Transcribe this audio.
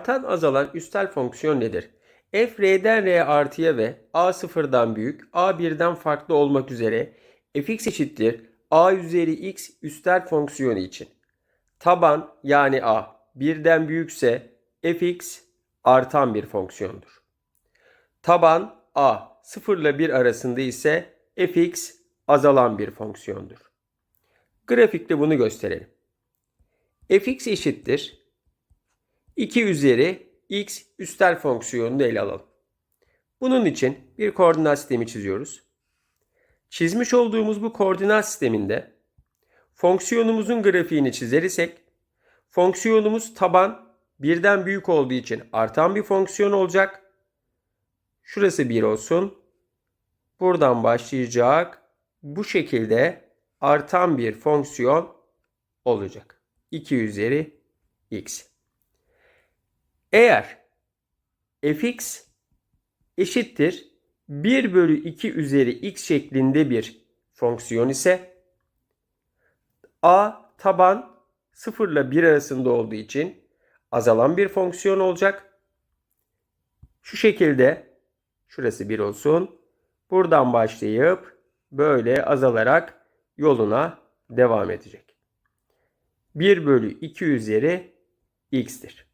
Artan azalan üstel fonksiyon nedir? f r'den r artıya ve a sıfırdan büyük, a birden farklı olmak üzere fx eşittir a üzeri x üstel fonksiyonu için. Taban yani a birden büyükse fx artan bir fonksiyondur. Taban a 0 ile 1 arasında ise fx azalan bir fonksiyondur. Grafikte bunu gösterelim. fx eşittir 2 üzeri x üstel fonksiyonunu ele alalım. Bunun için bir koordinat sistemi çiziyoruz. Çizmiş olduğumuz bu koordinat sisteminde fonksiyonumuzun grafiğini çizersek fonksiyonumuz taban birden büyük olduğu için artan bir fonksiyon olacak. Şurası 1 olsun. Buradan başlayacak. Bu şekilde artan bir fonksiyon olacak. 2 üzeri x. Eğer fx eşittir 1 bölü 2 üzeri x şeklinde bir fonksiyon ise a taban 0 ile 1 arasında olduğu için azalan bir fonksiyon olacak. Şu şekilde şurası 1 olsun. Buradan başlayıp böyle azalarak yoluna devam edecek. 1 bölü 2 üzeri x'tir.